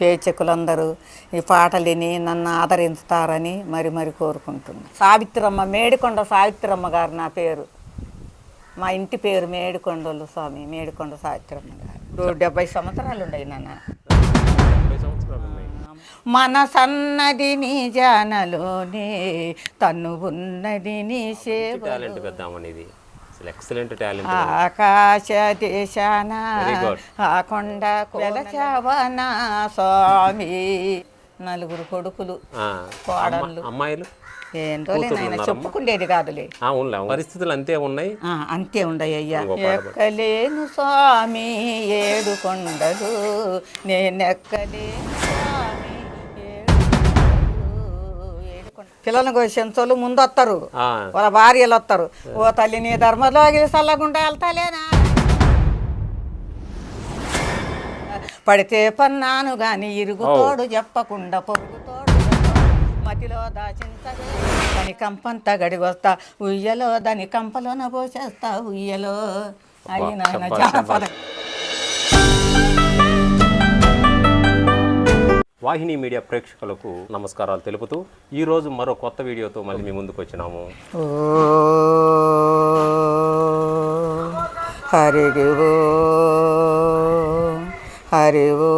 పేచకులందరూ ఈ పాటలు విని నన్ను ఆదరిస్తారని మరి మరి కోరుకుంటున్నా. సావిత్రమ్మ మేడికొండ సావిత్రమ్మ గారు నా పేరు. మా ఇంటి పేరు మేడికొండలు స్వామి మేడికొండ సావిత్రమ్మ గారు. ఇప్పుడు డెబ్బై సంవత్సరాలు ఉన్నాయి నాన్న. మన సన్నది నీ జానలోనే తను ఉన్నది నీ సేవ ఎక్సలెంట్ టాలెంట్ ఆకాశ దేశాన Very good. ఆ కొండ వెలచావనా స్వామి నలుగురు కొడుకులు కోడళ్ళు. అమ్మాయిలు ఏంటో నాయన చెప్పుకుండేది కాదులే. పరిస్థితులు అంతే ఉన్నాయి అంతే పాట పాడు. ఎక్కలేను స్వామి ఏడు కొండలు నేనెక్కలేను స్వామి పిల్లలను కోసేంతోళ్ళు ముందు వస్తారు వాళ్ళ భార్యలు వస్తారు ఓ తల్లి నీ ధర్మలోకి చల్లగుండా వెళ్తాలేనా? పడితే పన్నాను గాని ఇరుగుతోడు చెప్పకుండా పొరుగుతోడు మతిలో దాచించగా దాని కంపంతా గడిగొస్తా ఉయ్యలో దాని కంపలోన పోసేస్తా ఉయ్యలో జానపదం వాహిని మీడియా ప్రేక్షకులకు నమస్కారాలు తెలుపుతూ ఈరోజు మరో కొత్త వీడియోతో మళ్ళీ మీ ముందుకు వచ్చినాము. ఓ హరి ఓ హరి ఓ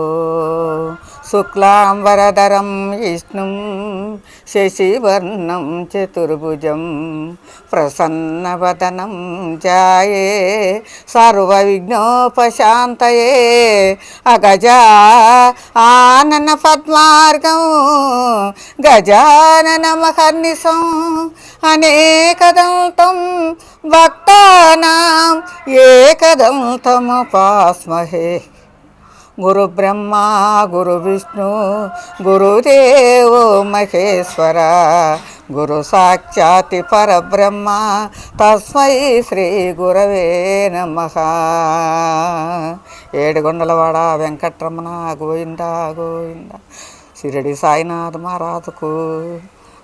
శుక్లాంబరధరం విష్ణుం శశివర్ణం చతుర్భుజం ప్రసన్నవదనం జాయే సర్వవిఘ్నోపశాంతయే అగజా ఆనన పద్మార్గం గజానన మహర్నిశం అనేకదంతం భక్తానాం ఏకదంతముపాస్మహే గురు బ్రహ్మ గురు విష్ణు గురుదేవో మహేశ్వర. గురు సాక్షాతి పరబ్రహ్మ తస్మై శ్రీ గురవే నమ. ఏడుగొండలవాడ వెంకట్రమణ గోవింద గోవింద. షిరడి సాయినాథ్ మహారాజుకు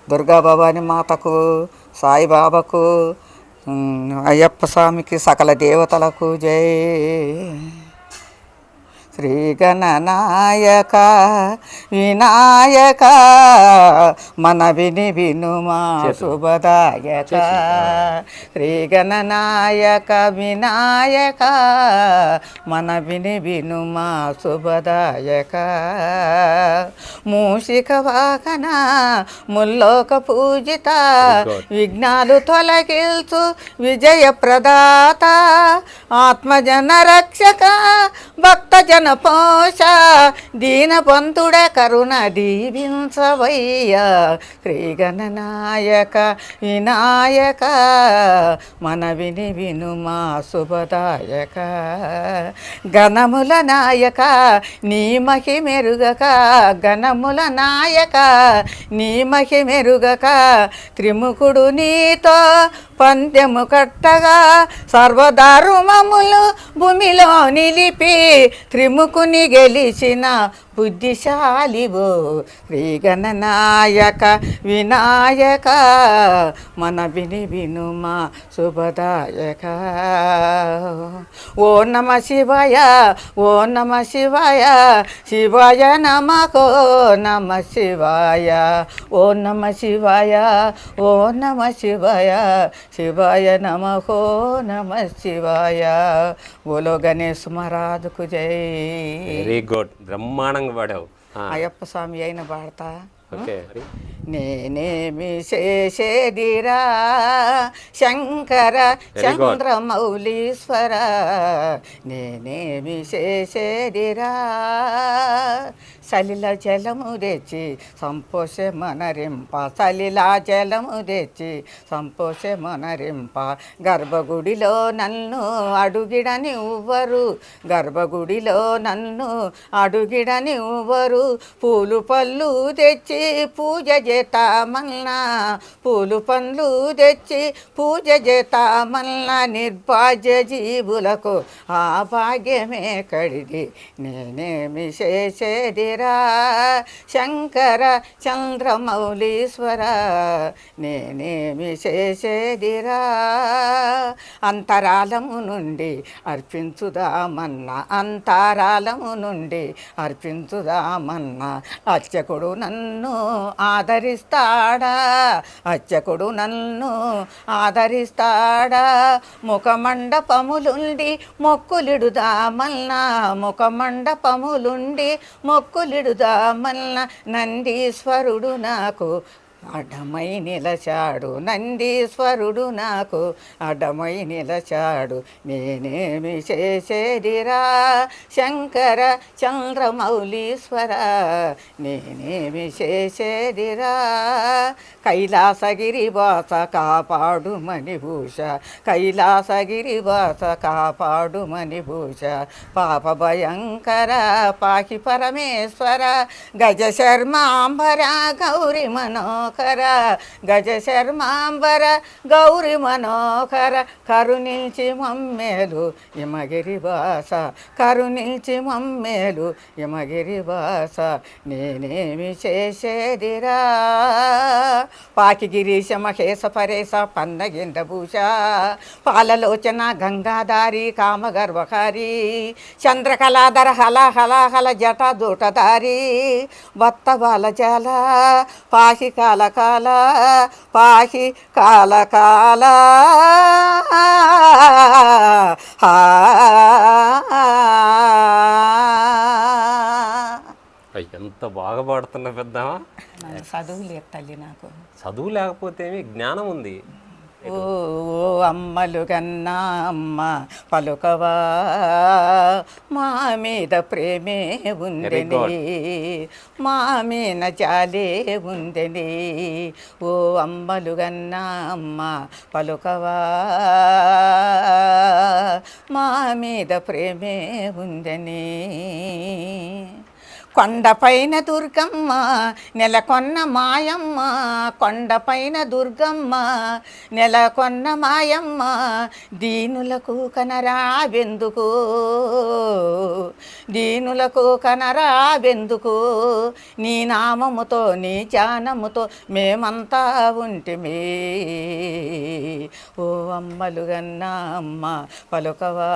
దుర్గా మాతకు సాయిబాబాకు అయ్యప్ప స్వామికి సకల దేవతలకు జై. శ్రీ గణనాయక వినాయక మన విని వినుమా శుభదాయక. శ్రీ గణనాయక వినాయక మన విని వినుమా శుభదాయక. మూషిక వాహన ముల్లోక పూజిత విఘ్నాలు తొలగిల్చు విజయ ప్రదాత ఆత్మజన రక్షక భక్త జన పోష దీనబంధుడ కరుణ దీవించవయ్య. శ్రీగణనాయక వినాయక మన విని వినుమా శుభదాయక. గణముల నాయక నీ మహిమెరుగక. గణముల నాయక నీ మహిమెరుగక. త్రిముఖుడు నీతో పందెము కట్టగా సర్వదారుమములు భూమిలో నిలిపి త్రిముకుని గెలిచిన బుద్ధిశాలివో శ్రీగణనాయక వినాయక మన విని వినుమా శుభదాయక. ఓ నమ శివాయ ఓ నమ శివాయ శివాయ నమకో నమ శివాయ. ఓ నమ శివాయ ఓ నమ శివాయ శివాయ నమకో నమ శివాయ. బోలో గణేష్ మహారాజుకు జై. వెరీ గుడ్ బ్రహ్మాండంగా పాడావు. అయ్యప్ప స్వామి అయిన పాడతా? ఓకే. నేనేమి చేసేదిరా? శంకర చంద్రమౌళీశ్వర. నేనేమి చేసేదిరా? సలిల జలము తెచ్చి సంపోషే మనరింప. సలిల జలము తెచ్చి సంపోషే మనరింప. గర్భగుడిలో నన్ను అడుగిడని ఉవ్వరు గర్భగుడిలో నన్ను అడుగిడని ఉవ్వరు పూలు పళ్ళు తెచ్చి పూజ చేతామల్లా పూలు పండ్లు తెచ్చి పూజ చేతామల్లా నిర్భాగ్య జీవులకు ఆ భాగ్యమే కడిది నేనేమి చేసేది శంకర శంకర చంద్రమౌళీశ్వర నేనేమి చేసేదిరా? అంతరాలము నుండి అర్పించుదామన్న అంతరాలము నుండి అర్పించుదామన్న అర్చకుడు నన్ను ఆదరిస్తాడా? అర్చకుడు నన్ను ఆదరిస్తాడా? ముఖమండపములుండి మొక్కులిడుదామన్నా ముఖమండపములుండి మొక్కులిడుదామల్ల నందీశ్వరుడు నాకు. అడ్డమై నిలచాడు నందీశ్వరుడు నాకు. అడ్డమై నిలచాడు నేనేమి చేసేదిరా? శంకర చంద్రమౌళీశ్వర నేనేమి చేసేదిరా? కైలాసగిరి వాస కాపాడు మణిభూష కైలాసగిరి వాస కాపాడు మణిభూష పాప భయంకర పాకి పరమేశ్వర గజ శర్మాంబర గౌరి మనోహర. గజ శర్మాంబర గౌరి మనోహర కరుణించి మమ్మేలు ఇమగిరి వాస కరుణించి మమ్మేలు ఇమగిరి వాస నేనేమి చేసేదిరా? పాకి గిరీశ మహేశ పరేశ పన్నగిండభూష పాలలోచన గంగాధారి కామగర్వహారి. చంద్రకళాధర హల హల హల జట దూటధారి. భక్త బాలజాల పాహి కాల కాల పాహి కాల కాల. అయ్య, ఎంత బాగా పాడుతున్న పెద్దమా చదువు లేదు తల్లి నాకు. చదువు లేకపోతే జ్ఞానం ఉంది. ఓ అమ్మలు కన్నా అమ్మ పలుకవా. మా మీద ప్రేమే ఉందని మా మీద చాలే ఉందని. ఓ అమ్మలు కన్నా అమ్మ పలుకవా. మా మీద ప్రేమే ఉందని. కొండపైన దుర్గమ్మ నెలకొన్న మాయమ్మ కొండపైన దుర్గమ్మ నెలకొన్న మాయమ్మ దీనులకు కనరావెందుకు దీనులకు కనరావెందుకు నీ నామముతో నీ జానముతో మేమంతా ఉంటిమి. ఓ అమ్మలుగన్న అమ్మ పలుకవా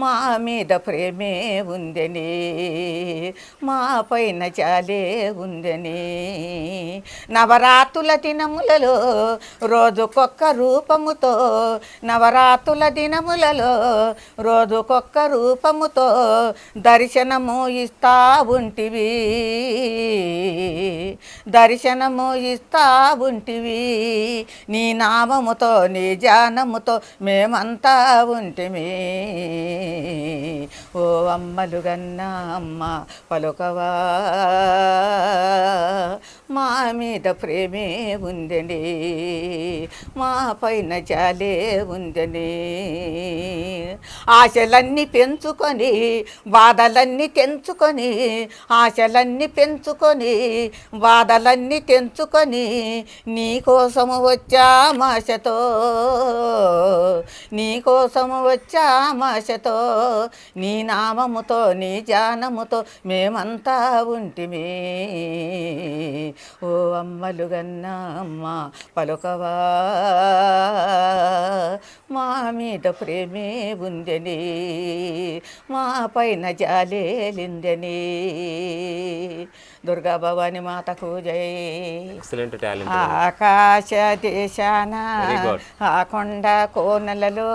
మా మీద ప్రేమే ఉందని మా పైన చాలే ఉందని. నవరాత్రుల దినములలో రోజుకొక్క రూపముతో నవరాత్రుల దినములలో రోజుకొక్క రూపముతో దర్శనము ఇస్తా ఉంటివి. దర్శనము ఇస్తా ఉంటివి. నీ నామముతో నీ జానముతో మేమంతా ఉంటిమి. ఓ అమ్మలుగన్న అమ్మ పలుకవా మా మీద ప్రేమే ఉందని మా పైన జాలే ఉందని. ఆశలన్నీ పెంచుకొని బాధలన్నీ తెంచుకొని ఆశలన్నీ పెంచుకొని బాధలన్నీ తెంచుకొని నీకోసము వచ్చా మాషతో నీకోసము వచ్చా మాషతో నీ నామముతో నీ జానముతో మేమంతా ఉంటిమి. ఓ అమ్మలు గన్నా అమ్మ పలుకవా. మా మీద ప్రేమే ఉందని మా పైన జాలేలిందని. దుర్గా భవాని మాతకు జై. ఆకాశ దేశాన. ఆ కొండ కోనలలో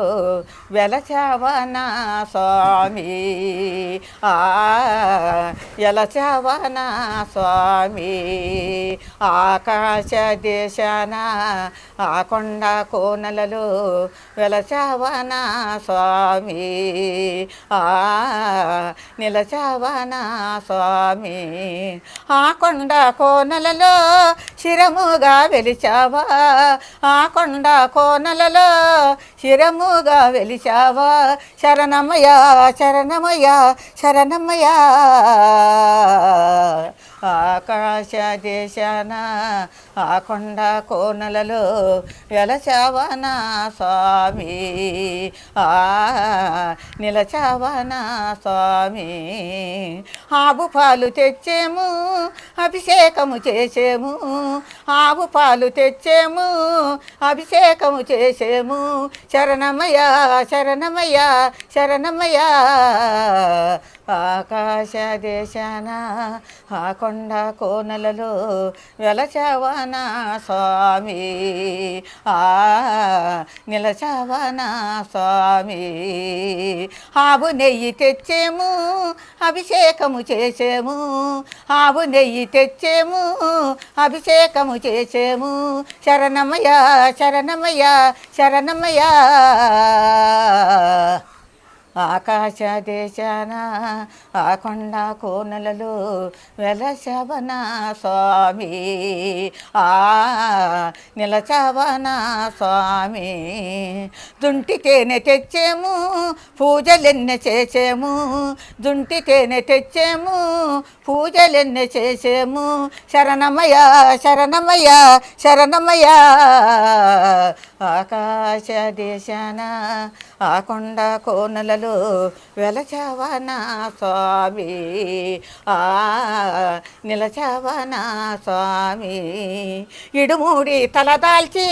వెలచావనా స్వామి. ఆ ఎలచావనా స్వామి. ఆకాశ దేశాన ఆ కొండ కోనలలో వెలచావనా స్వామి? ఆ నిలచావనా స్వామి? ఆ కొండ కోనలలో శిరముగా వెలిచావా? ఆ కొండ కోనలలో శిరముగా వెలిచావా? శరణమయ శరణమయ శరణమయ ఆకాశ దేశాన ఆ కొండ కోనలలో వెలచావనా స్వామి? ఆ నిలచావనా స్వామి? ఆవు పాలు తెచ్చేము అభిషేకము చేసేము. ఆవు పాలు తెచ్చేము అభిషేకము చేసేము. శరణమయ శరణమయ శరణమయ్య. ఆకాశ దేశాన ఆ కొండ కోనలలో వెలచవనా స్వామి? ఆ నిలచవనా స్వామి? ఆవు నెయ్యి తెచ్చేము అభిషేకము చేసేము. ఆవు నెయ్యి తెచ్చేము అభిషేకము చేసేము. శరణమయ శరణమయ శరణమయ్య. ఆకాశ దేశాన ఆ కొండ కోనలలో వెలశవన స్వామి. ఆ నిలచవన స్వామి. దుంటికేనే తెచ్చేము పూజలెన్న చేసేము. దుంటికేనే తెచ్చేము పూజలెన్న చేసేము. శరణమయ్య శరణమయ్య శరణమయ్య. ఆకాశ దేశాన ఆ కొండ కోనలలో వెలచావనా స్వామి? ఆ నిలచావనా స్వామి? ఇడుమూడి తలదాల్చి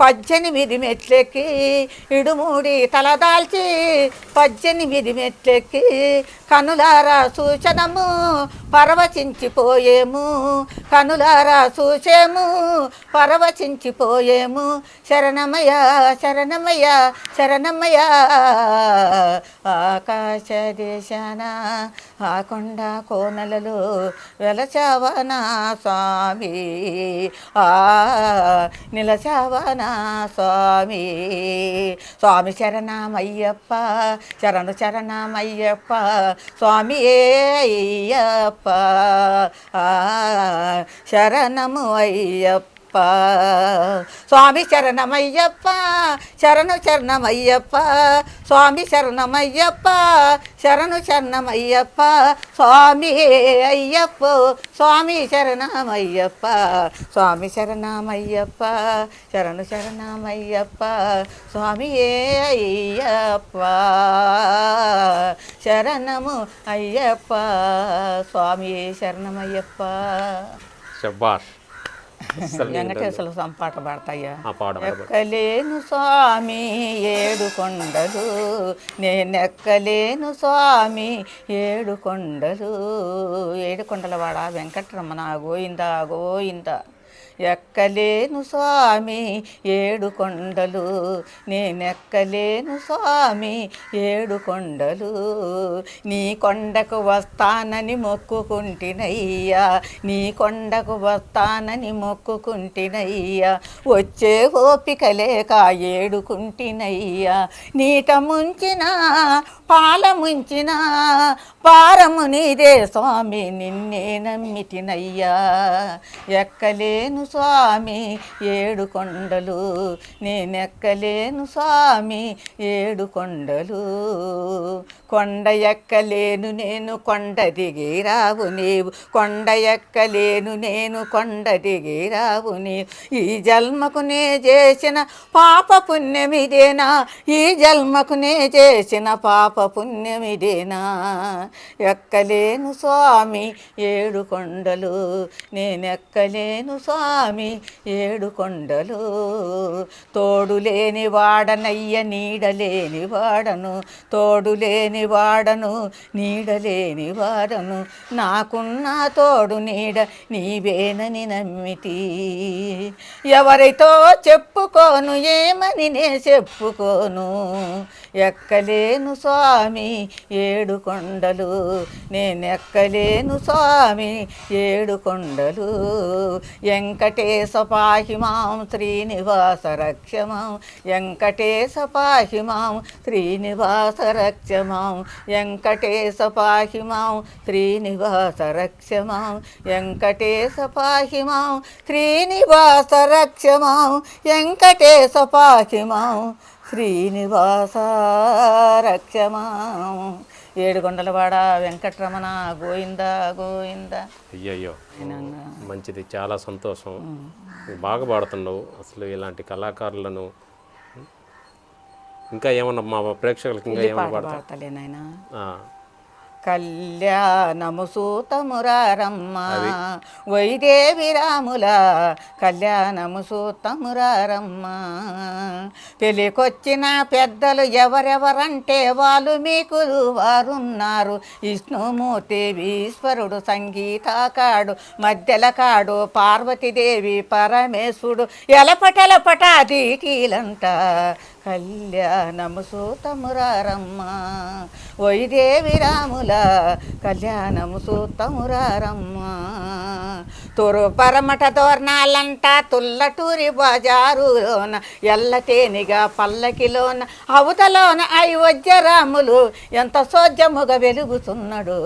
పద్దెనిమిది మెట్లెక్కి ఇడుమూడి తలదాల్చి పద్దెనిమిది మెట్లెక్కి కనులారా సూచనము పరవచించిపోయేము కనులారా చూసేము పరవచించిపోయేము శర శరణమయ్య శరణమయ శరణమయ ఆకాశ దేశాన ఆ కొండ కోనలలో వెలచావనా స్వామి? ఆ నిలచావనా స్వామి? స్వామి శరణమయ్యప్ప శరణ శరణమయ్యప్ప స్వామి అయ్యప్ప? ఆ, శరణము అయ్యప్ప. స్వామి శరణమయ్యప్ప శరణు శరణమయ్యప్ప స్వామి శరణమయ్యప్ప శరణు శరణమయ్యప్ప స్వామి అయ్యప్ప స్వామి శరణమయ్యప్ప స్వామి శరణమయ్యప్ప శరణు శరణమయ్యప్ప స్వామి అయ్యప్ప శరణము అయ్యప్ప స్వామి శరణమయ్యప్ప శబాష్ అస్సలు నేను వెంకటేశ్వర సంపాట పాడతాయ్యా ఆ పాట పాడబడు. ఎక్కలేను స్వామి ఏడు కొండలు నేనెక్కలేను స్వామి ఏడు కొండలు ఏడు కొండల వాడ వెంకటరమణ గోయింద గోయింద ఎక్కలేను స్వామి ఏడు కొండలు. నేనెక్కలేను స్వామి ఏడు కొండలు. నీ కొండకు వస్తానని మొక్కుకుంటినయ్యా. నీ కొండకు వస్తానని మొక్కుకుంటినయ్యా. వచ్చే ఓపిక లేక ఏడుకుంటినయ్యా. నీట ముంచిన పాల ముంచిన పారము నీదే స్వామి నిన్నే నమ్మితినయ్యా. ఎక్కలేను స్వామి ఏడు కొండలు నేనెక్కలేను స్వామి ఏడు కొండలు. కొండ ఎక్కలేను నేను కొండ దిగి రావు నీవు. కొండ ఎక్కలేను నేను కొండ దిగిరావు నీవు. ఈ జన్మకు నే చేసిన పాప పుణ్యమిదేనా? ఈ జన్మకు నే చేసిన పాప పుణ్యమిదేనా? ఎక్కలేను స్వామి ఏడు కొండలు నేనెక్కలేను స్వామి ఏడు కొండలు. తోడులేని వాడనయ్య నీడలేని వాడను. తోడులేని వాడను నీడలేని వాడను. నాకున్న తోడు నీడ నీవేనని నమ్మితి. ఎవరితో చెప్పుకోను ఏమని నే చెప్పుకోను. ఎక్కలేను స్వామి ఏడు కొండలు. నేనెక్కలేను స్వామి ఏడు కొండలు. వెంకటేశ మాం శ్రీనివాస రక్షమాం. వెంకటేశ పాహిమాం శ్రీనివాస రక్షమాం. వెంకటేశపాహి మాం శ్రీనివాస రక్షమాం. వెంకటేశ పాహి మాం శ్రీనివాస రక్షమాం. వెంకటేశపాహి మాం శ్రీనివాస రక్షమాం. ఏడుగొండలవాడ వెంకటరమణ గోవింద గోవింద. అయ్యయ్యో. మంచిది చాలా సంతోషం. బాగా పాడుతున్నావు. అసలు ఇలాంటి కళాకారులను ఇంకా ఏమన్నా మా ప్రేక్షకులకి ఇంకా ఏమన్నా పాడతా? కళ్యాణము సూతమురారమ్మ. వైదేవి రాముల కళ్యాణము సూతమురారమ్మ. పెళ్ళికొచ్చిన పెద్దలు ఎవరెవరంటే వాళ్ళు మీకు వారున్నారు. విష్ణుమూర్తి ఈశ్వరుడు సంగీతకాడు మధ్యల కాడు పార్వతీదేవి పరమేశ్వరుడు ఎలపటెలపట దీటీలంట కళ్యాణము సూతమురారమ్మ వైదేవి రాముల కళ్యాణము సూతమురారమ్మ తొరు పరమట తోరణాలంట తుల్లటూరి బజారులోన ఎల్లతేనిగా పల్లకిలోన అవతలోన అయోధ్య రాములు ఎంత సోజ్యముగా వెలుగుతున్నాడు.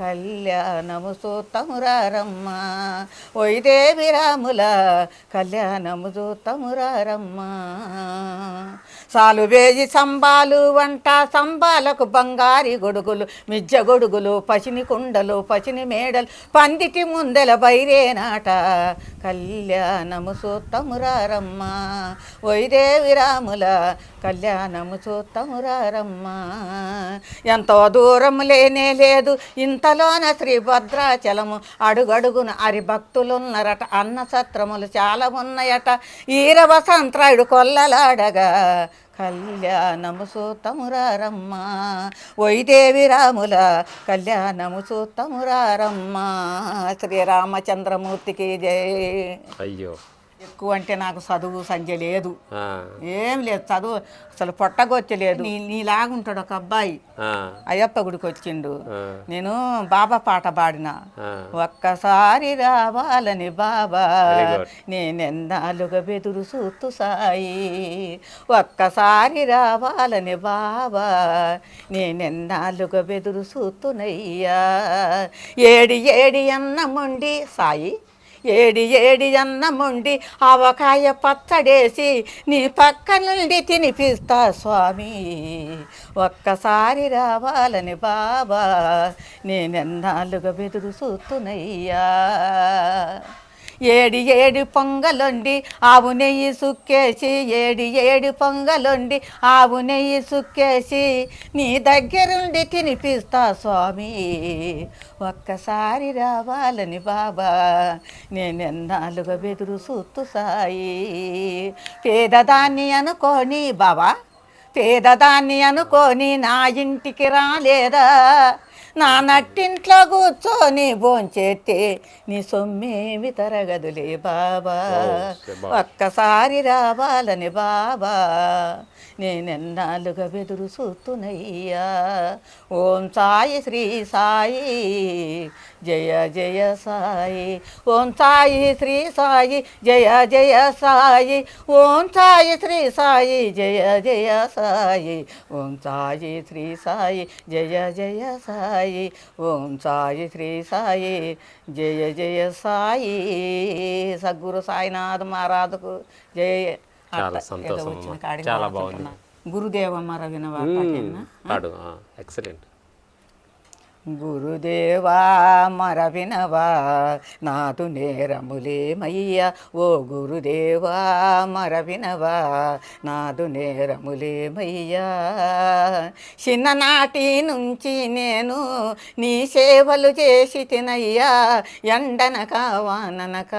కళ్యాణము సూతమురారమ్మ. వైదేవి రాముల కళ్యాణము సూతమురారమ్మ. సాలు వేయి సంబాలు వంట సంబాలకు బంగారి గొడుగులు మిజ్జ గొడుగులు పసిని కుండలు పసిని మేడలు పందిటి ముందెల బైరేనాట. కళ్యాణము సూతమురారమ్మ. వైదేవి రాముల కళ్యాణము సూతమురారమ్మ. ఎంతో దూరం లేనే లేదు ఇంతలోన శ్రీ భద్రాచలము అడుగడుగున హరిభక్తులున్నరట అన్న సత్రములు చాలా ఉన్నాయట ఈర వసంత్రాయుడు కొల్లలాడగా కళ్యాణము సూతమురారమ్మ. వైదేవి రాముల కళ్యాణము సూతమురారమ్మ. శ్రీరామచంద్రమూర్తికి జై. అయ్యో. ఎక్కువ అంటే నాకు చదువు సంధ్య లేదు. ఏం లేదు చదువు అసలు పొట్టగొచ్చలేదు నీ నీలాగుంటాడు ఒక అబ్బాయి. అయ్యప్ప గుడికి వచ్చిండు. నేను బాబా పాట పాడిన. ఒక్కసారి రావాలని బాబా. నేనెన్నాళ్ళుగా బెదురు సూత్తు సాయి. ఒక్కసారి రావాలని బాబా. నేనెన్నాళ్ళుగా బెదురు సూత్తునయ్యా ఏడి ఏడి అన్నముండి సాయి. ఏడి ఏడి అన్నముండి ఆవకాయ పచ్చడేసి నీ పక్క నుండి తినిపిస్తా స్వామి. ఒక్కసారి రావాలని బాబా నేనెన్నాళ్ళుగా బెదురు సూత్తునయ్యా. ఏడి ఏడు పొంగలొండి ఆవు నెయ్యి సుక్కేసి ఏడి ఏడు పొంగలొండి ఆవు నెయ్యి సుక్కేసి నీ దగ్గరుండి తినిపిస్తా స్వామి. ఒక్కసారి రావాలని బాబా నేనెన్నాళ్ళుగా బెదురు సూత్తు సాయి. పేదదాన్ని అనుకోని బాబా పేదదాన్ని అనుకోని నా ఇంటికి రాలేదా? నా నట్టింట్లో కూర్చొని భోంచేస్తే నీ సొమ్మేమి తరగదులే బాబా. ఒక్కసారి రావాలని బాబా నేనెన్నాళ్ళుగా బెదురు చూస్తున్నయ్యా ఓం సాయి శ్రీ సాయి జయ జయ సాయి. ఓం సాయి శ్రీ సాయి జయ జయ సాయి. ఓం సాయి శ్రీ సాయి జయ జయ సాయి. ఓం సాయి శ్రీ సాయి జయ జయ సాయి. ఓం సాయి శ్రీ సాయి జయ జయ సాయి. సద్గురు సాయినాథ్ మహారాజుకు జయ చాలా సంతోషం చాలా పాడుకుంటున్నా. గురుదేవమ్మ పాటేనా? పాడు. ఎక్సలెంట్ గురుదేవా మరవినవా నాదు నేరములేమయ్యా ఓ గురుదేవా మరవినవా నాదు నేరములేమయ్యా చిన్ననాటి నుంచి నేను నీ సేవలు చేసి తినయ్యా. ఎండనక వాననక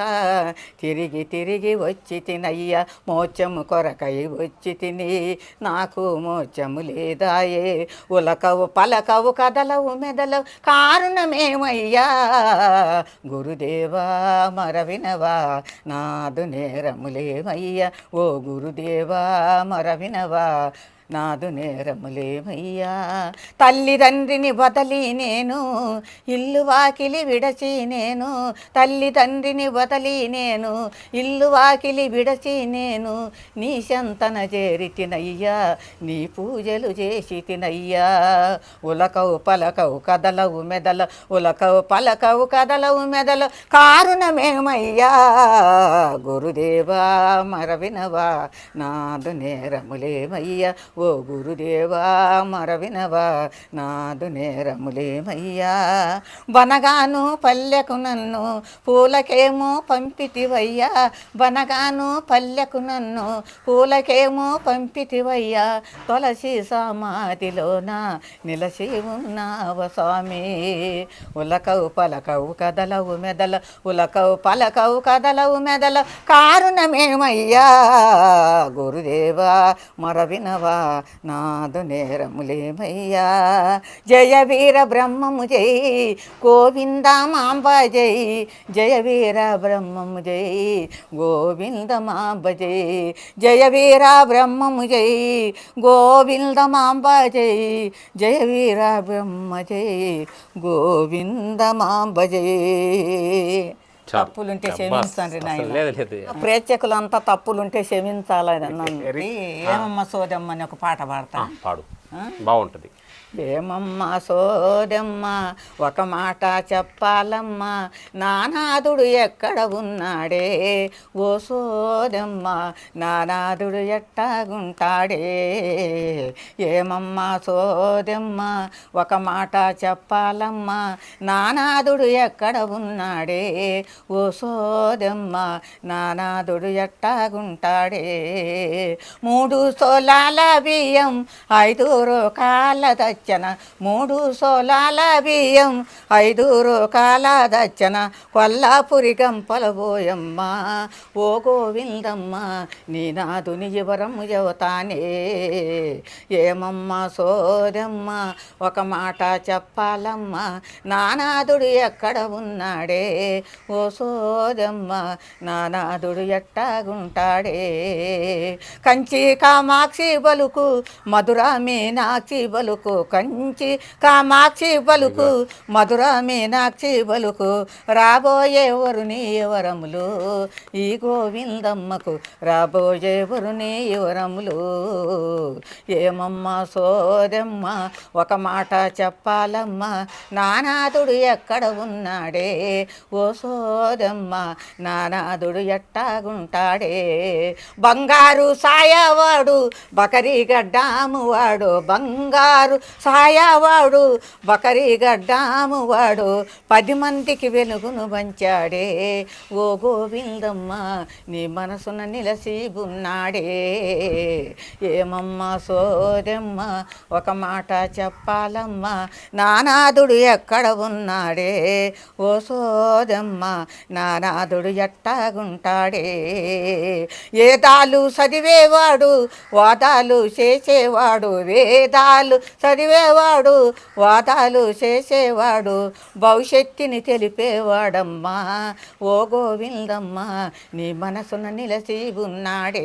తిరిగి తిరిగి వచ్చి తినయ్యా. మోచము కొరకై వచ్చి తిని నాకు మోచము లేదాయే. ఉలకవు పలకవు కదలవు మెదలవు కారణమేమయ్యా? గురుదేవా మరవినవా? నాదు నేరములేమయ్యా? ఓ గురుదేవా మరవినవా? నాదు నేరములేమయ్యా. తల్లిదండ్రిని వదలి నేను ఇల్లు వాకిలి విడచి నేను తల్లిదండ్రిని వదలి నేను ఇల్లు వాకిలి విడచి నేను నీ శంతన చేరి తినయ్యా నీ పూజలు చేసి తినయ్యా. ఉలకవు పలకవు కదలవు మెదల ఉలకవు పలకవు కదలవు మెదల కారుణమేమయ్యా. గురుదేవా మరవినవా నాదు నేరములేమయ్యా. ఓ గురుదేవా మరవినవా నాదు నేరములేమయ్యా. బనగాను పల్లెకు నన్ను పూలకేమో పంపితివయ్యా. బనగాను పల్లెకు నన్ను పూలకేమో పంపితివయ్యా. తులసి సమాధిలోన నిలసి ఉన్నావ స్వామి. ఉలకవు పలకవు కదలవు మెదల ఉలకవు పలకవు కదలవు మెదల కారుణమేమయ్యా. గురుదేవా మరవినవా నాదు నేరములేమయ్యా? జయ వీర బ్రహ్మము జై. గోవిందమాంబ జై. జయ వీర బ్రహ్మము జై. గోవిందమాంబ జై. జయ వీర బ్రహ్మము జై. గోవిందమాంబ జై. జయ వీర బ్రహ్మ జై. గోవిందమాంబ జై. తప్పులుంటే క్షమించండి ప్రేక్షకులంతా తప్పులుంటే క్షమించాలని ఏమమ్మ సోదమ్మ అని ఒక పాట పాడతా? పాడు. బాగుంటుంది. ఏమమ్మా సోదమ్మ ఒక మాట చెప్పాలమ్మ నానాదుడు ఎక్కడ ఉన్నాడే? ఓ సోదమ్మ నానాదుడు ఎట్టాగుంటాడే ఏమమ్మ సోదమ్మ ఒక మాట చెప్పాలమ్మ నానాదుడు ఎక్కడ ఉన్నాడే? ఓ సోదమ్మ నానాదుడు ఎట్టాగుంటాడే మూడు సోలాల బియ్యం ఐదు రూకాల దచ్చన మూడు సోలాల బియ్యం ఐదు రూకాల దచ్చన కొల్లాపురి గంపల ఓ గోవిందమ్మ నీ నాదుని వివరము చెబుతానే. ఏమమ్మ సోదమ్మ ఒక మాట చెప్పాలమ్మ. నానాదుడు ఎక్కడ ఉన్నాడే? ఓ సోదమ్మ నానాదుడు ఎట్టాగుంటాడే? కంచి కామాక్షి బలుకు మధుర మీనాక్షి బలుకు కంచి కామాక్షి బలుకు మధుర మీనాక్షి బలుకు రాబోయే వరుని వరములు ఈ గోవిందమ్మకు రాబోయే వరుని వరములు. ఏమమ్మ సోదమ్మ ఒక మాట చెప్పాలమ్మ నానాదుడు ఎక్కడ ఉన్నాడే? ఓ సోదమ్మ నానాదుడు ఎట్టాగుంటాడే బంగారు సాయవాడు బకరీ గడ్డాము వాడు బంగారు సాయావాడు బకరి గడ్డాము వాడు పది మందికి వెలుగును పంచాడే ఓ గోవిందమ్మ నీ మనసున నిలసి ఉన్నాడే. ఏమమ్మా సోదమ్మ ఒక మాట చెప్పాలమ్మ నానాదుడు ఎక్కడ ఉన్నాడే? ఓ సోదమ్మ నానాదుడు ఎట్టాగుంటాడే? ఏదాలు చదివేవాడు వాదాలు చేసేవాడు వేదాలు చదివేవాడు వాదాలు చేసేవాడు భవిష్యత్తుని తెలిపేవాడమ్మా. ఓ గోవిందమ్మా నీ మనసున నిలసి ఉన్నాడే.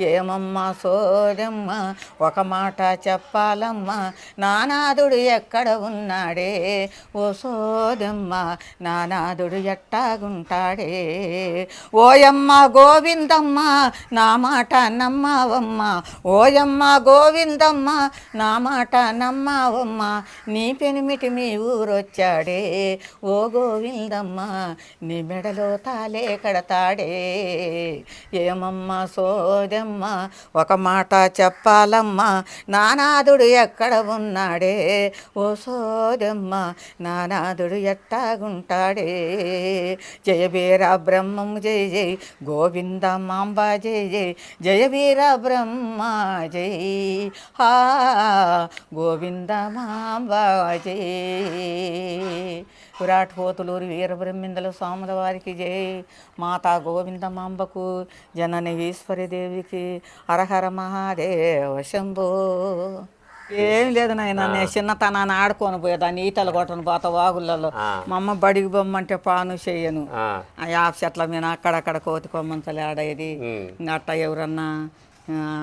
ఏమమ్మా సోదమ్మ ఒక మాట చెప్పాలమ్మా నానాదుడు ఎక్కడ ఉన్నాడే? ఓ సోదమ్మ నానాదుడు ఎట్టాగుంటాడే? ఓయమ్మ గోవిందమ్మ నా మాట నమ్మవమ్మ. ఓయమ్మ గోవిందమ్మ నా మాట నమ్మావమ్మ నీ పెనిమిటి మీ ఊరొచ్చాడే. ఓ గోవిందమ్మ నీ మెడలో తాలే కడతాడే. ఏమమ్మ సోదమ్మ ఒక మాట చెప్పాలమ్మా నానాదుడు ఎక్కడ ఉన్నాడే? ఓ సోదమ్మ నానాదుడు ఎట్టాగుంటాడే? జయ వీర బ్రహ్మం జయ జయ గోవింద మాంబ జయ జయ జయ వీర బ్రహ్మ జయ హా గోవింద మాంబ జయ విరాట్ పోతులూరు వీరబ్రహ్మిందల స్వాముల వారికి జై. మాతా గోవిందమాంబకు జనని ఈశ్వరీదేవికి హరహర మహాదేవ శంభో. ఏం లేదు నాయన నేను చిన్నతనాన్ని ఆడుకొని పోయేదాన్ని ఈతలు కొట్టను పోత వాగులలో. మా అమ్మ బడికి బొమ్మంటే పాను చేయను. ఆ, యాప చెట్ల మీద అక్కడక్కడ కోతి కొమ్మంతలు ఆడేది ఇంకా అట్ట ఎవరన్నా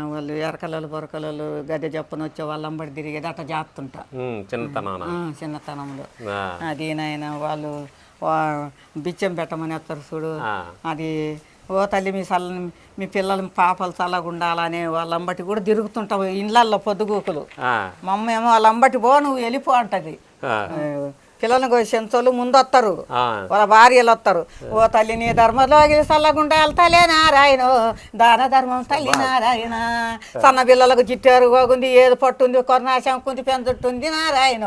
వాళ్ళు ఎరకలలు బొరకలలు గద్దె చెప్పని వచ్చే వాళ్ళంబడి తిరిగేది అట్ట చేస్తుంటా ఆ, చిన్నతనంలో. అది నాయన వాళ్ళు బిచ్చం పెట్టమని వస్తారు చూడు అది ఓ తల్లి మీ చల్ల మీ పిల్లలు పాపలు చల్లగా ఉండాలని వాళ్ళంబటి కూడా తిరుగుతుంటావు ఇండ్లల్లో పొద్దుగూకులు. అమ్మ ఏమో వాళ్ళంబటి పో నువ్వు వెళ్ళిపో అంటది. పిల్లలను కోసేంచోళ్ళు ముందు వస్తారు వాళ్ళ భార్యలు వస్తారు ఓ తల్లి నీ ధర్మలోకి సల్లగుండాలి తల్లి నారాయణ దాన ధర్మం తల్లి నారాయణ. సన్న పిల్లలకు చిట్టారు పోగుంది ఏది పట్టుంది కొరనాశం కుంది పెంచుతుంది నారాయణ.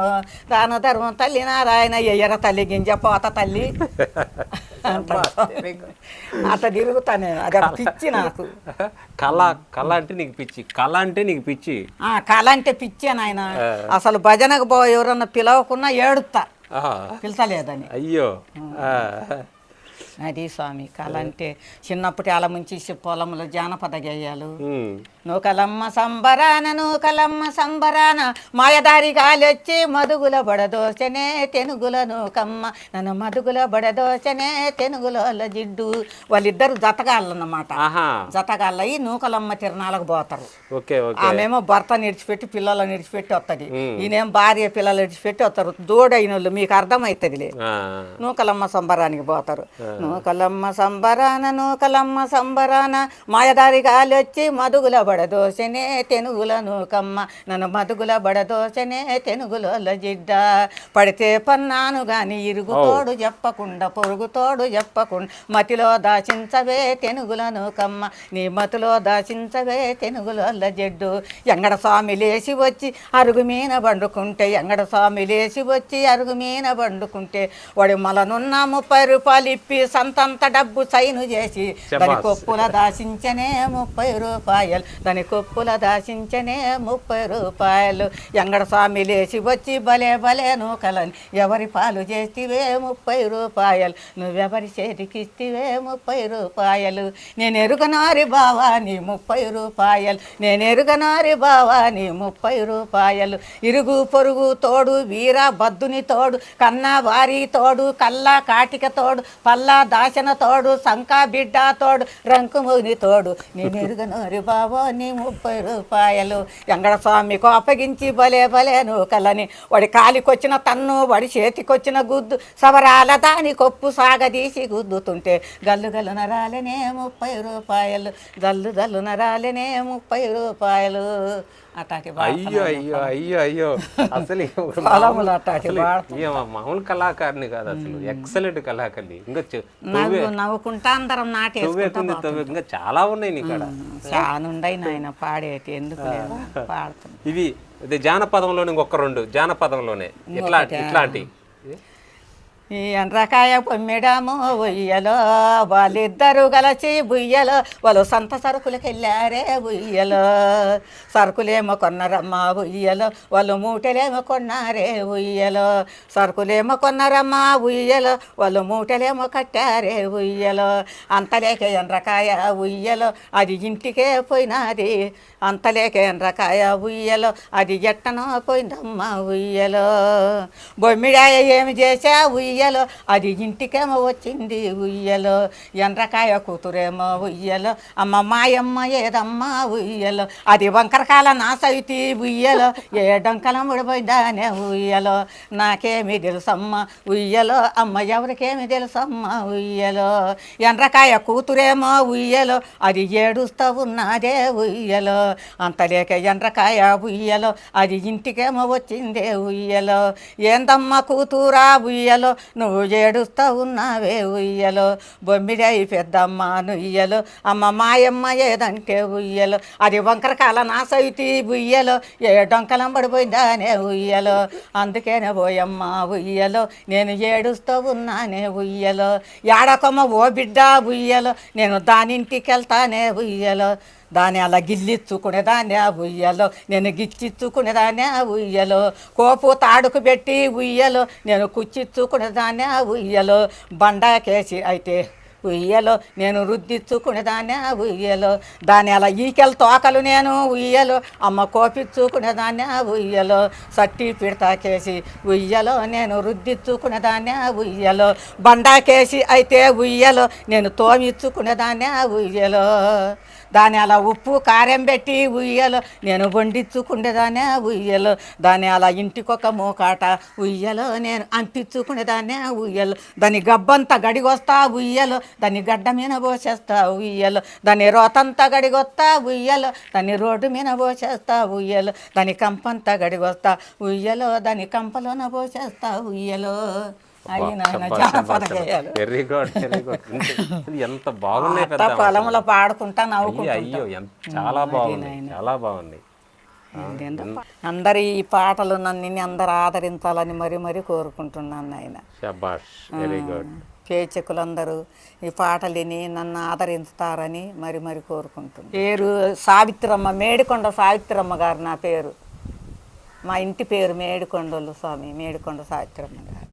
దాన ధర్మం తల్లి నారాయణ ఎయ్యర తల్లి గింజ పోత తల్లి. అట్ట తిరుగుతా నేను అది పిచ్చి నాకు. కళ కళ అంటే నీకు పిచ్చి. కళ అంటే నీకు పిచ్చి. ఆ కళ అంటే పిచ్చే నాయన. అసలు భజనకు పో ఎవరన్నా పిలవకున్నా ఏడుస్తా ఆహా. పిలచలేదని అయ్యో. అది స్వామి కళ అంటే చిన్నప్పటి అలా ముంచి పొలంలో జానపద గేయాలు. నూకలమ్మ సంబరాన నూకలమ్మ సంబరాన మాయదారి గాలొచ్చి మదుగుల బడదోచనే తెనుగుల నూకమ్మ. నన్ను మదుగుల బడదోచనే తెనుగుల జిడ్డు. వాళ్ళిద్దరు జతగాళ్ళన్నమాట. జతగాళ్ళయి నూకలమ్మ తిరణాలకు పోతారు. ఆమెమో భర్త నిడిచిపెట్టి పిల్లలను నిడిచిపెట్టి వస్తుంది ఈయనేం భార్య పిల్లలు నిడిచిపెట్టి వస్తారు దూడైన వాళ్ళు మీకు అర్థమవుతుందిలే ఆ. నూకలమ్మ సంబరానికి పోతారు. నూకలమ్మ సంబరాన నూకలమ్మ సంబరాన మాయదారి గాలొచ్చి మదుగుల బడదోసనే తెనుగుల నూకమ్మ నన్ను మదుగుల బడదోసనే తెనుగుల జిడ్డ. పడితే పన్నాను గాని ఇరుగుతోడు చెప్పకుండా పొరుగుతోడు చెప్పకుండా మతిలో దాచించవే తెనుగుల నూకమ్మ నీ మతిలో దాచించవే తెనుగుల జడ్డు. ఎంగడ స్వామి లేచి వచ్చి అరుగు మీన పండుకుంటే ఎంగడ స్వామి లేచి వచ్చి అరుగు మీన పండుకుంటే వాడి మలనున్న ముప్పై రూపాయలు ఇప్పి సంతంత డబ్బు సైను చేసి దాని. కొప్పుల దాచించనే ముప్పై రూపాయలు దాని కొప్పుల దాచించనే ముప్పై రూపాయలు. ఎంగడ స్వామి లేచి వచ్చి భలే భలే నూకలని ఎవరి పాలు చేతివే ముప్పై రూపాయలు నువ్వెవరి చేతికిస్తివే ముప్పై రూపాయలు. నేను ఎరుగనారి బావా నీ ముప్పై రూపాయలు నేను ఎరుగనారి బావా నీ ముప్పై రూపాయలు. ఇరుగు పొరుగు తోడు వీర బద్దుని తోడు కన్నా వారి తోడు కల్లా కాటిక తోడు పల్లా దాశన తోడు సంకా బిడ్డ తోడు రంకుముని తోడు. నేను ఎరుగనోరి బావో నీ ముప్పై రూపాయలు. ఎంగడ స్వామికి అప్పగించి భలే భలే నూకలని. వాడి కాలికొచ్చిన తన్ను వాడి చేతికొచ్చిన గుద్దు సవరాల దాని కొప్పు సాగదీసి గుద్దుతుంటే గల్లు గల్లు నరాలనే ముప్పై రూపాయలు గల్లు గల్లు నరాలనే ముప్పై రూపాయలు. అటాకి అయ్యో అయ్యో అయ్యో అయ్యో. అసలు మామూలు- కళాకారిని కాదు అసలు. ఎక్సలెంట్ కళాకారిని. ఇంకా నవ్వుకుంటా అందరం తవ్వే ఇంకా చాలా ఉన్నాయి నీ కాడ. చానుండయి నాయన పాడేటి ఎందుకు పాడుతున్నా ఇవి ఇది జానపదంలోనే ఇంకొక రెండు. జానపదంలోనే. ఇట్లా ఇట్లాంటి. ఈ ఎండ్రకాయ పొమ్మిడము ఉయ్యలో వాళ్ళిద్దరు కలిసి బుయ్యలో వాళ్ళు సంత సరుకులకు వెళ్ళారే ఉయ్యలో. సరుకులేమో కొన్నారమ్మా ఉయ్యలో వాళ్ళు మూటలేమో కొన్నారే ఉయ్యలో. సరుకులేమో కొన్నారమ్మా ఉయ్యలో వాళ్ళు మూటలేమో కట్టారే ఉయ్యలో. అంతలేక ఎండ్రకాయ ఉయ్యలో అది ఇంటికే పోయినది. అంతలేక ఎండ్రకాయ ఉయ్యలో అది ఎట్టనో పోయిందమ్మా ఉయ్యలో. బొమ్మిడాయ ఏమి చేసా ఉయ్యలో అది ఇంటికేమో వచ్చింది ఉయ్యలో ఎండ్రకాయ కూతురేమో ఉయ్యలో అమ్మ మాయమ్మ ఏదమ్మా ఉయ్యలో అది వంకరకాల నా సవితి ఉయ్యలో ఏ డొంకలం ముడిపోయిందానే ఉయ్యలో నాకేమి తెలుసమ్మ ఉయ్యలో అమ్మ ఎవరికేమి తెలుసమ్మ ఉయ్యలో ఎండ్రకాయ కూతురేమో ఉయ్యలో అది ఏడుస్తూ ఉన్నదే ఉయ్యలో అంతలేక ఎండ్రకాయ ఉయ్యలో అది ఇంటికేమో వచ్చిందే ఉయ్యలో ఏందమ్మ కూతురా ఉయ్యలో నువ్వు ఏడుస్తా ఉన్నావే ఉయ్యలో. బొమ్మిడై పెద్దమ్మ నుయ్యలో. అమ్మ మాయమ్మ ఏదంటే ఉయ్యలో. అది వంకర కాల నా సైతి ఉయ్యలో. ఏ డొంకలం పడిపోయిందానే ఉయ్యలో. అందుకేనే పోయమ్మ ఉయ్యలో. నేను ఏడుస్తూ ఉన్నానే ఉయ్యలో. ఏడకమ్మ ఓ బిడ్డ ఉయ్యలో. నేను దానింటికి వెళ్తానే ఉయ్యలో. దాన్ని అలా గిల్లిచ్చుకునేదాన్ని ఆ ఉయ్యలో. నేను గిచ్చిచ్చుకునేదాన్ని ఆ ఉయ్యలో. కోపు తాడుకు పెట్టి ఉయ్యలో. నేను కుచ్చిచ్చుకునేదాన్ని ఆ ఉయ్యలో. బండాకేసి అయితే ఉయ్యలో నేను రుద్దిచ్చుకునేదాన్ని ఆ ఉయ్యలో. దాని అలా ఈకెల తోకలు నేను ఉయ్యలో. అమ్మ కోపిచ్చుకునేదాన్ని ఆ ఉయ్యలో. సట్టి పిడతాకేసి ఉయ్యలో నేను రుద్దిచ్చుకునేదాన్ని ఆ ఉయ్యలో. బండాకేసి అయితే ఉయ్యలో. నేను తోమిచ్చుకునేదాన్ని ఆ ఉయ్యలో. దాని అలా ఉప్పు కారం పెట్టి ఉయ్యలో. నేను వండించుకుండేదానే ఉయ్యలో. దాని అలా ఇంటికొక మూకాట ఉయ్యలో. నేను అంటించుకునేదానే ఉయ్యలో. దాని గబ్బంతా గడిగొస్తా ఉయ్యలో. దాని గడ్డ మీద పోసేస్తా ఉయ్యలో. దాని రోతంతా గడిగొస్తా ఉయ్యలో. దాని రోడ్డు మీద పోసేస్తా ఉయ్యలో. దాని కంపంతా గడిగొస్తా ఉయ్యలో. దాని కంపలోన పోసేస్తా ఉయ్యలో. వెరీ గుడ్ వెరీ గుడ్ ఎంత బాగున్నాయి పెద్ద పొలంలో పాడుకుంటా అయ్యో నవ్వుకుంటా అయ్యో ఎంత చాలా బాగున్నాయి చాలా బాగున్నాయి అందరు ఈ పాటలు నన్ను అందరు ఆదరించాలని మరి మరి కోరుకుంటున్నాను శబాష్ వెరీ గుడ్ పేచకులందరూ ఈ పాటలిని నన్ను ఆదరిస్తారని మరి మరి కోరుకుంటున్నాను. పేరు సావిత్రమ్మ మేడికొండ సావిత్రమ్మ గారు నా పేరు. మా ఇంటి పేరు మేడికొండలు స్వామి మేడికొండ సావిత్రమ్మ గారు.